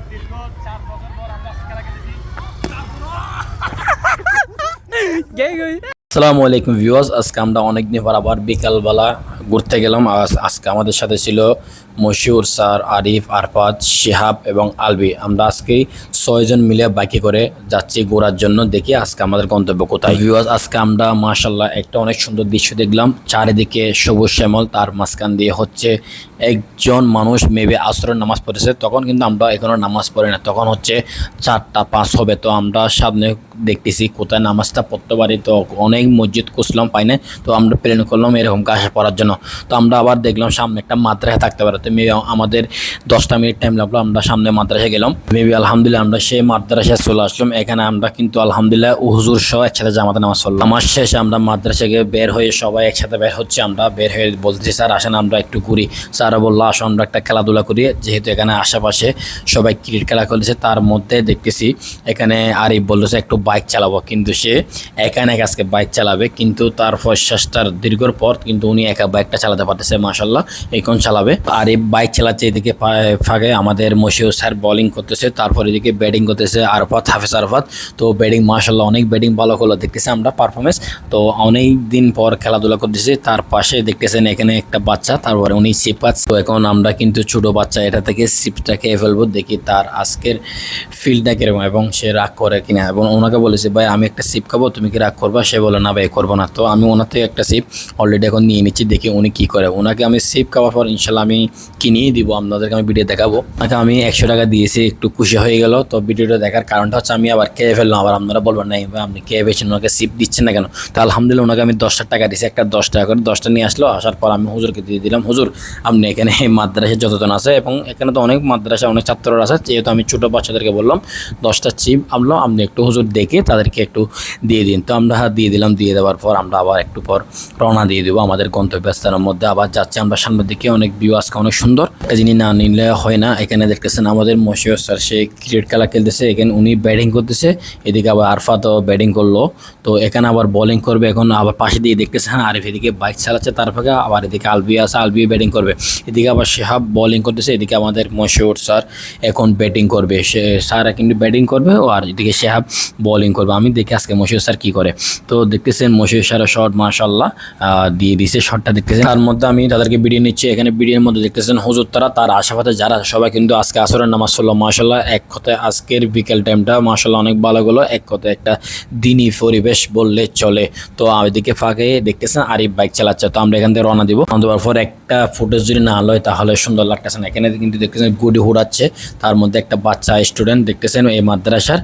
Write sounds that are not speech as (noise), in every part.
(laughs) আসসালামু আলাইকুম ভিউয়ার্স আজকে আমরা অনেক দিন পর আবার বিকালবেলা ঘুরতে গেলাম। আজ আজকে আমাদের সাথে ছিল মশিউর স্যার, আরিফ, আরফাত, শিহাব এবং আলবি। আমরা আজকে ছয়জন মিলে বাইকে করে যাচ্ছি ঘোরার জন্য। দেখি আজকে আমাদের গন্তব্য কোথায়। ভিউয়ার্স আজকে আমরা মাশাল্লাহ একটা অনেক সুন্দর দৃশ্য দেখলাম। চারিদিকে সবুজ শ্যামল, তার মাঝখান দিয়ে হচ্ছে একজন মানুষ মেবে আসরের নামাজ পড়েছে তখন কিন্তু আমরা এখনও নামাজ পড়ি না। তখন হচ্ছে চারটা পাঁচ হবে। তো আমরা সামনে দেখতেছি কোথায় নামাজটা পড়তে পারি। তো অনেক মসজিদ খুঁজলাম, পাই না তো আমরা প্লেন করলাম এরকম কাজে পড়ার জন্য। তো আমরা আবার দেখলাম সামনে একটা মাদ্রাসা থাকতে পারে। তো মেবি আমাদের দশটা মিনিট টাইম লাগল, আমরা সামনে মাদ্রাসা গেলাম। মেবি আলহামদুলিল্লাহ আমরা সেই মাদ্রাসায় চলে আসলাম। এখানে আমরা কিন্তু আলহামদুলিল্লাহ হুজুর সহ একসাথে জামাতে নামাজ পড়লাম। আমার শেষে আমরা মাদ্রাসা গিয়ে বের হয়ে সবাই একসাথে বের হচ্ছে আমরা। বের হয়ে বলতেছি, স্যার, আসেন, আমরা একটু ঘুরি। স্যার বলল, আসো, আমরা একটা খেলাধুলা করি। যেহেতু এখানে আশেপাশে সবাই ক্রিকেট খেলা করেছে তার মধ্যে দেখতেছি এখানে আরিফ বলতেছে, একটু বাইক চালাবো। কিন্তু সে এখানে আজকে বাইক চালাবে। কিন্তু তার প্রশ্বাসটার দীর্ঘর পর কিন্তু উনি একা বাইকটা চালাতে পারতেছে মাসাল্লাহ এখন চালাবে। আর এই বাইক চালাচ্ছে এদিকে ফাঁকে আমাদের মশিউর স্যার বোলিং করতেছে, তারপর এদিকে ব্যাটিং করতেছে আরফাত, হাফিজ আরফাত। তো ব্যাটিং মাসাল্লাহ অনেক ব্যাটিং ভালো হলো দেখতেছি আমরা পারফরমেন্স তো অনেক দিন পর খেলাধুলা করতেছি, তার পাশে দেখতেছেন এখানে একটা বাচ্চা, তারপরে উনি সিপ পাচ্ছে তো এখন আমরা কিন্তু ছোট বাচ্চা, এটা থেকে সিপটা খেয়ে ফেলব, দেখি তার আজকের ফিল্ডটা কীরকম, এবং সে রাগ করে কিনা। এবং ওনাকে বলেছে, ভাই, আমি একটা সিপ খাব, তুমি কি রাগ করবা? সে বলে, না ভাই, করব না। তো আমি ওনার থেকে একটা সিপ অলরেডি এখন নিয়ে নিচ্ছি, দেখি উনি কি করে? ওনাকে আমি সিপ খাওয়ার পর ইনশাল্লাহ আমি কিনিয়ে দিব, আপনাদেরকে আমি ভিডিও দেখাবো। ওনাকে আমি একশো টাকা দিয়েছি, একটু খুশি হয়ে গেল। তো ভিডিওটা দেখার কারণটা হচ্ছে আমি আবার খেয়ে ফেললাম। আবার আপনারা বলবেন, না আপনি খেয়ে পেয়েছেন ওনাকে সিপ দিচ্ছেন না কেন? তো আলহামদুলিল্লাহ ওনাকে আমি দশটা টাকা দিয়েছি, একটা দশ টাকা করে দশটা নিয়ে আসলো। আসার পর আমি হুজুরকে দিয়ে দিলাম, হুজুর, আপনি এখানে (laughs) মাদ্রাসায় যতজন আছে এবং এখানে তো অনেক মাদ্রাসা, অনেক ছাত্ররা আছে, যেহেতু আমি ছোটো বাচ্চাদেরকে বললাম, দশটা চিপ আনলো, আপনি একটু হুজুর দেখে তাদেরকে একটু দিয়ে দিন। তো আমরা দিয়ে দিলাম, দিয়ে দেওয়ার পর আমরা আবার একটু পর রওনা দিয়ে দেবো, আমাদের গন্তব্যস্থানের মধ্যে আবার যাচ্ছি। আমরা সামনের দিকে অনেক ভিউ আজকে অনেক সুন্দর। জিনিস না নিলে হয় না। এখানে দেখতেছেন আমাদের মশিউর স্যার, সে ক্রিকেট খেলা খেলতেছে। এখানে উনি ব্যাটিং করতেছে। এদিকে আবার আরফাতও ব্যাটিং করল। তো এখানে আবার বোলিং করবে। এখন আবার পাশে দিয়ে দেখতেছেন আরিফ এদিকে বাইক চালাচ্ছে। তার তারপরে আবার এদিকে আলবি আছে আলবি ব্যাটিং করবে। এদিকে আবার শেহাব বোলিং করতেছে। এদিকে আমাদের মশিউর স্যার এখন ব্যাটিং করবে। সে, স্যার কিন্তু ব্যাটিং করবে ও আর এদিকে শেহাব বোলিং করবে। আমি দেখি আজকে মশিউর স্যার কী করে। তো দেখতেছেন মশিউর স্যারের শট মাশাল্লাহ দিয়ে দিছে। শটটা দেখতেছেন তার মধ্যে আমি তাদেরকে বিডিয়ে নিচ্ছি। এখানে বিডিয়ের মধ্যে দেখতেছেন হুজুর তারা, তার আশেপাশে যারা সবাই কিন্তু আজকে আসরের নামাজ পড়ল। মাশাল্লাহ এক কথায় আজকের বিকেল টাইমটা মাশাল্লাহ অনেক ভালো গেলো। এক কথায় একটা দিনই পরিবেশ বললে চলে। তো এদিকে ফাঁকে দেখতেছেন আরিফ বাইক চালাচ্ছে। তো আমরা এখান থেকে রওনা দিব। দেওয়ার পর একটা ফুটেজ যদি না হয় তাহলে সুন্দর লাগতেছে না। এখানে কিন্তু দেখতেছেন গুডি হুড়াচ্ছে। তার মধ্যে একটা বাচ্চা স্টুডেন্ট দেখতেছেন এই মাদ্রাসার।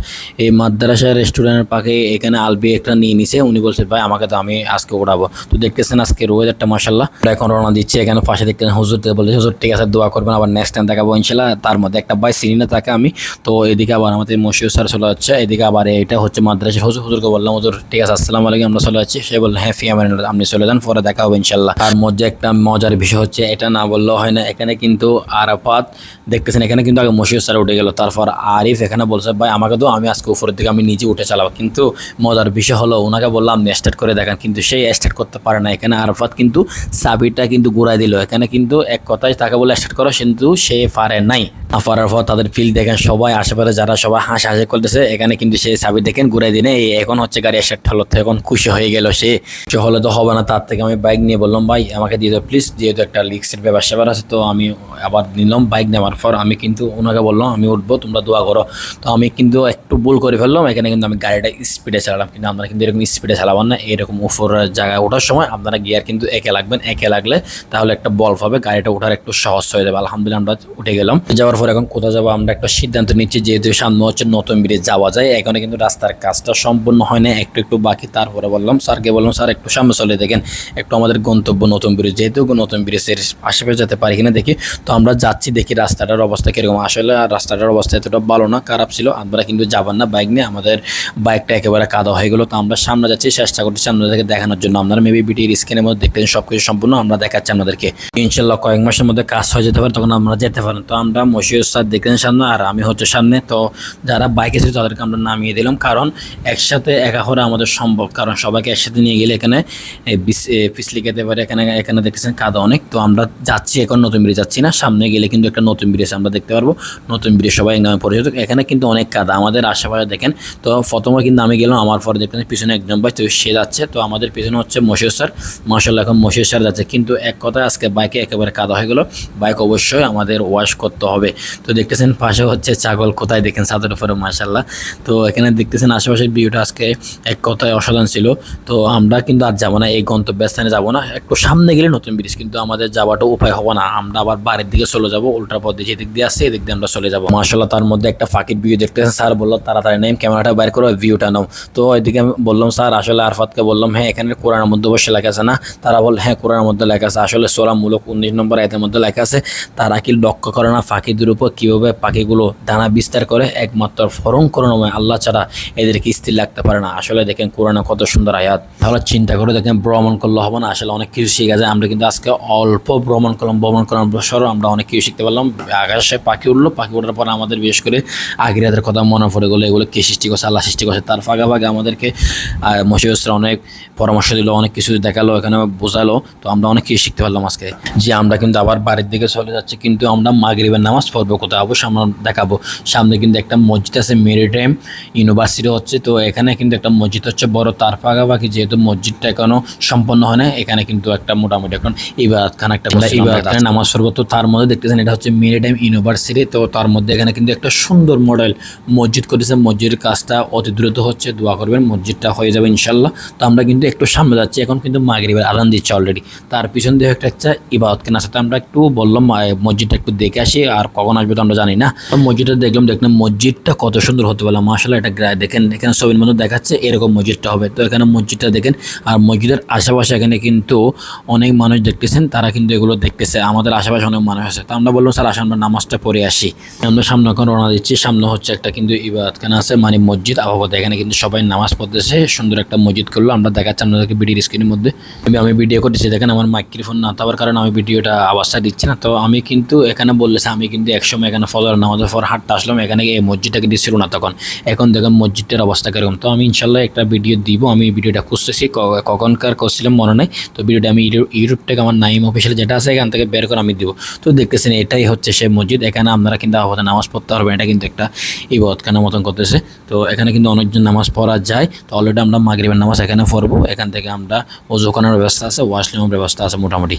এই মাদ্রাসার স্টুডেন্টের পাখে এখানে আলবি একটা নিয়ে নিছে। উনি বলছে, ভাই, আমাকে তো আমি আজকে উড়াবো। তো দেখতেছেন আজকে ওয়েদারটা মাসাল্লাহ এখন রওনা দিচ্ছে এখানে পাশে দেখতেছেন হুজুর বলছে হুজুর, ঠিক আছে, দোয়া করবেন, আবার নেক্সট টাইম দেখাবো ইনশাল্লাহ তার মধ্যে একটা বাই সিনিনা থাকে আমি। তো এদিকে আবার আমাদের মশিউর স্যার চলে যাচ্ছে। এদিকে আবার এটা হচ্ছে মাদ্রাসা হুজুর। হুজুরকে বললাম, হুজুর, ঠিক আছে, আসসালামু আলাইকুম, আমরা চলে যাচ্ছি। সে বললেন হ্যাঁ ফিয়ামের আপনি চলে যান, পরে দেখা হবে ইনশাল্লাহ তার মধ্যে একটা মজার বিষয় হচ্ছে, এটা না বললেও হয় না। এখানে কিন্তু আরাফাত, দেখতেছেন, এখানে কিন্তু আগে মশিউর স্যার উঠে গেল। তারপর আরিফ এখানে বলছে, ভাই, আমাকে তো আমি আজকে উপরের দিকে, আমি নিজে উঠে চালাবো। কিন্তু মজার বিষয় হলো, ওনাকে বললাম, আপনি স্টার্ট করে দেখেন। কিন্তু সেই স্টার্ট করতে পারে না। এখানে আরাফাত কিন্তু চাবিটা কিন্তু ঘুরাই দিল। এখানে কিন্তু এক কথায় তাকে বলে স্টার্ট করো, কিন্তু সে পারে নাই। না পারার পর তাদের ফিল দেখেন সবাই, আশেপাশে যারা সবাই হাসি হাসি করতেছে, এখানে কিন্তু সে চাবি দেখেন ঘুরাই দিনে এখন হচ্ছে গাড়ি স্টার্ট হলো তো এখন খুশি হয়ে গেল সে। সে হলে তো হবে না, তার থেকে আমি বাইক নিয়ে বললাম, ভাই, আমাকে দিয়ে দাও প্লিজ যেহেতু একটা লিক্সের স্যাপার আছে, তো আমি আবার নিলাম বাইক নেওয়ার পর আমি কিন্তু ওনাকে বললাম, আমি উঠবো, তোমরা দোয়া করো। তো আমি কিন্তু একটু ভুল করে ফেললাম, এখানে কিন্তু আমি গাড়িটা স্পিডে চালালাম, কিন্তু আপনারা কিন্তু এরকম স্পিডে চালাবেন না, এরকম উপরের জায়গায় ওঠার সময় আপনারা গিয়ার কিন্তু একে লাগবেন একে লাগলে, তাহলে একটা বল পাবে, গাড়িটা ওঠার একটু সহজ হয়ে যাবে। আলহামদুলিল্লাহ আমরা উঠে গেলাম। যাওয়ার পর এখন কোথাও যাব, আমরা একটা সিদ্ধান্ত নিচ্ছি যেহেতু সামনে হচ্ছে নতুন ব্রিজ যাওয়া যায়। এখানে কিন্তু রাস্তার কাজটা সম্পূর্ণ হয় না, একটু একটু বাকি, তারপরে বললাম। স্যারকে বললাম, স্যার, একটু সামনে চলে দেখেন, একটু আমাদের গন্তব্য নতুন ব্রিজ, যেহেতু নতুন ব্রিজের আশেপাশে যেতে পারি কিনা দেখি। তো আমরা যাচ্ছি, দেখি রাস্তাটার অবস্থা কীরকম। আসলে আর রাস্তাটার অবস্থা এতটা ভালো না, খারাপ ছিল। আমরা কিন্তু যাবার না বাইক নিয়ে, আমাদের বাইকটা একেবারে কাদা হয়ে গেলো। তো আমরা সামনে যাচ্ছি, চেষ্টা করছি আপনাদেরকে দেখানোর জন্য। আপনারা মেবি বিটির স্ক্রিনের মধ্যে দেখতেন সব কিছু সম্পূর্ণ আমরা দেখাচ্ছি আপনাদেরকে। ইনশাল্লাহ কয়েক মাসের মধ্যে কাজ হয়ে যেতে পারে, তখন আমরা যেতে পারেন। তো আমরা মশিউর স্যার দেখলেন সামনে আর আমি হচ্ছে সামনে। তো যারা বাইকে ছিল তাদেরকে আমরা নামিয়ে দিলাম। কারণ একসাথে একা করে আমাদের সম্ভব। কারণ সবাইকে একসাথে নিয়ে গেলে এখানে পিছলি খেতে পারে। এখানে এখানে দেখতেছেন কাদা অনেক। তো আমরা যাচ্ছি এখন নতুন ব্রিজ যাচ্ছি না। সামনে গেলে কিন্তু একটা নতুন ব্রিজ আমরা দেখতে পারব। নতুন ব্রিজ সবাই নামে পরিচিত। এখানে কিন্তু অনেক কাদা। আমাদের আশেপাশে দেখেন, তো প্রথমে কিন্তু আমি গেলাম। আমার পরে দেখলেন পিছনে একজন ভাই, তো সে যাচ্ছে। তো আমাদের পিছনে হচ্ছে মশিউর স্যার। মার্শাল্লাহ এখন মশিউর স্যার যাচ্ছে। কিন্তু এক কথায় আজকে বাইকে একেবারে কাদা হয়ে গেল। বাইক অবশ্যই আমাদের ওয়াশ করতে হবে। তো দেখতেছেন পাশে হচ্ছে ছাগল কোথায়? দেখেন ছাদের উপরে মার্শাল্লাহ তো এখানে দেখতেছেন আশেপাশের ভিউটা আজকে এক কথায় অসাধারণ ছিল। তো আমরা কিন্তু আর যাব না, এই গন্তব্যস্থানে যাব না। একটু সামনে গেলে নতুন ব্রিজ কিন্তু আমাদের যাওয়াটা উপায় হবে না। আমরা আবার বাড়ির দিকে চলে যাব, উল্টা পথ দিয়ে যেদিক দিয়ে আসছে, এদিক দিয়ে আমরা চলে যাব। মার্শাল্লাহ তার মধ্যে একটা ফাঁকির ভিউ দেখতেছেন। স্যার বলল, তাড়াতাড়ি নেই ক্যামেরাটা বাইর করো ভিউটা নাও। তো এদিকে আমি বললাম, স্যার, আসলে আরফাতকে বললাম হ্যাঁ এখানে কোরআনের মধ্যে অবশ্যই লেখা আছে না? তারা বল হ্যাঁ কোরআনের মধ্যে লেখা আছে, আসলে সোলামূলক উনিশ নম্বর আয়তের মধ্যে লেখা আছে, তারা কি লক্ষ্য করে না পাখিদের উপর কীভাবে পাখিগুলো দানা বিস্তার করে? একমাত্র ফরম করুণময় আল্লাহ ছাড়া এদেরকে স্থির লাগতে পারে না। আসলে দেখেন কোরআনে কত সুন্দর আয়াত। তাহলে চিন্তা করে দেখেন ভ্রমণ করলে হবে না, আসলে অনেক কিছু শিখা যায়। আমরা কিন্তু আজকে অল্প ভ্রমণ করলাম ভ্রমণ করলাম বছরও আমরা অনেক কিছু শিখতে পারলাম। আকাশে পাখি উঠল পাখি ওঠার পর আমাদের বিশেষ করে আগিরাদের কথা মনে পড়ে গেলো, এগুলো কে সৃষ্টি করছে? আল্লাহ সৃষ্টি করছে। তার ফাঁকা ফাঁকে আমাদেরকে মশিউসরা অনেক পরামর্শ দিল, অনেক কিছু দেখাল, এখানে বোঝালো। তো আমরা অনেক কিছু শিখতে পারলাম আজকে। যে আমরা কিন্তু আবার বাড়ির দিকে চলে যাচ্ছি কিন্তু আমরা মাগরিবের নামাজ পড়ব কোথায়? অবশ্যই আমরা দেখাবো। সামনে কিন্তু একটা মসজিদ আছে মেরিটাইম ইউনিভার্সিটি হচ্ছে। তো এখানে কিন্তু একটা মসজিদ হচ্ছে বড় তার পাশাপাশি যেহেতু মসজিদটা এখনও সম্পন্ন হয় না এখানে কিন্তু একটা মোটামুটি এখন ইবাদতখানা একটা ইবাদতখানে নামাজ পড়ব। তো তার মধ্যে দেখতেছেন এটা হচ্ছে মেরিটাইম ইউনিভার্সিটি। তো তার মধ্যে এখানে কিন্তু একটা সুন্দর মডেল মসজিদ করেছে। মসজিদের কাজটা অতি দ্রুত হচ্ছে দোয়া করবেন মসজিদটা হয়ে যাবে ইনশাল্লাহ। তো আমরা কিন্তু একটু সামনে যাচ্ছি এখন কিন্তু মাগরিবের আদান দিচ্ছে অলরেডি তার পিছন দিয়ে একটা একটা ইবাদত কেনা। সাথে আমরা একটু বললাম মসজিদটা একটু দেখে আসি, আর কখন আসবে তো আমরা জানি না। মসজিদটা দেখলাম দেখলাম মসজিদটা কত সুন্দর হতে পারলাম মাসাল্লাহ এটা গ্রায় দেখেন এখানে ছবির মধ্যে দেখাচ্ছে এরকম মসজিদটা হবে। তো এখানে মসজিদটা দেখেন, আর মসজিদের আশেপাশে এখানে কিন্তু অনেক মানুষ দেখতেছেন, তারা কিন্তু এগুলো দেখতেছে। আমাদের আশেপাশে অনেক মানুষ আছে। তো আমরা বললাম, স্যার, আসেন, আমরা নামাজটা পড়ে আসি। আমরা সামনে এখন রওনা দিচ্ছি। সামনে হচ্ছে একটা কিন্তু ইবাদতখানা আছে মানে মসজিদ আবহাওয়া। এখানে কিন্তু সবাই নামাজ পড়তেছে, সুন্দর একটা মসজিদ করল। আমরা দেখাচ্ছি আপনাদেরকে ভিডিওর স্ক্রিনের মধ্যে। আমি ভিডিও করতেছি। দেখেন আমার মাইক্রোফোন না থাকার কারণে আমি ভিডিওটা আওয়াজটা দিচ্ছি না। তো আমি কিন্তু এখানে বললেছে, আমি কিন্তু একসময় এখানে ফজর নামাজের পর হাঁটতে আসলাম এখানে এই মসজিদটা কিন্তু ছিল না তখন। এখন দেখেন মসজিদটার অবস্থা কীরকম। তো আমি ইনশাল্লাহ একটা ভিডিও দিব, আমি ভিডিওটা খুঁজতেছি কখনকার করছিলাম মনে নেই। তো ভিডিওটা আমি ইউটিউব থেকে আমার নাইম অফিসিয়াল যেটা আছে, এখান থেকে বের করে আমি দিব। তো দেখতেছেন, এটাই হচ্ছে সেই মসজিদ। এখানে আপনারা কিন্তু আহত নামাজ পড়তে পারবেন, এটা কিন্তু একটা ইবাদতখানার মতন করতেছে। তো এখানে কিন্তু অনেকজন নামাজ পড়া যায়। তো অলরেডি আমরা মাগরিবের নামাজ এখানে পড়ব। এখান থেকে আমরা ওজু করার ব্যবস্থা আছে ওয়াশরুমের ব্যবস্থা আছে মোটামুটি।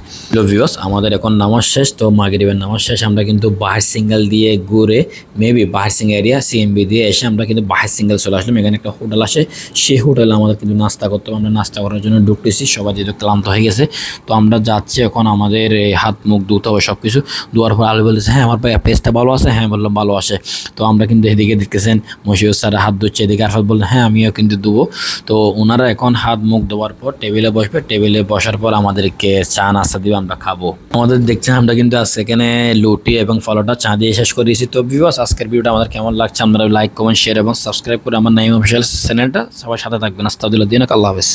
ভিউস আমাদের এখন নামাজ শেষ, তো মাগরিবের নামাজ শেষ, আমরা কিন্তু বাহার সিঙ্গেল দিয়ে ঘুরে মেবি বাহার সিং এরিয়া সিএমবি দিয়ে এসে আমরা কিন্তু বাহার সিঙ্গেল চলে আসলাম। এখানে একটা হোটেল আসে সেই হোটেলে আমাদের কিন্তু নাস্তা করতে হবে। আমরা নাস্তা করার জন্য ঢুকতেছি, সবাই যেহেতু ক্লান্ত হয়ে গেছে, তো আমরা যাচ্ছি এখন আমাদের হাত মুখ ধুতে হবে সব কিছু ধোয়ার পর আলু বলতেছে হ্যাঁ আমার পেস্টটা ভালো আছে। হ্যাঁ বললাম, ভালো আছে। তো আমরা কিন্তু এদিকে দেখতেছেন মশিউর স্যার হাত ধুচ্ছে এদিকে। আরফাত বললেন হ্যাঁ আমিও কিন্তু ধুবো। তো ওনারা এখন হাত মুখ ধোয়ার পর টেবিলে বসবে। টেবিলে বসার পর আমাদেরকে চা, নাস্তা দিবে আমরা খাব। আমাদের দেখছেন, আমরা কিন্তু আজকে এখানে লুটি এবং ফলোটা চা দিয়ে শেষ করে দিয়েছি। তো বিবাস আজকের ভিডিওটা আমাদের কেমন লাগছে? আপনারা লাইক কমেন্ট শেয়ার এবং সাবস্ক্রাইব করে আমার নাইম অফিসিয়াল চ্যানেলটা সবার সাথে থাকবেন। আস্তাবদুল্লাহ দিন আল্লাহ হাফেজ।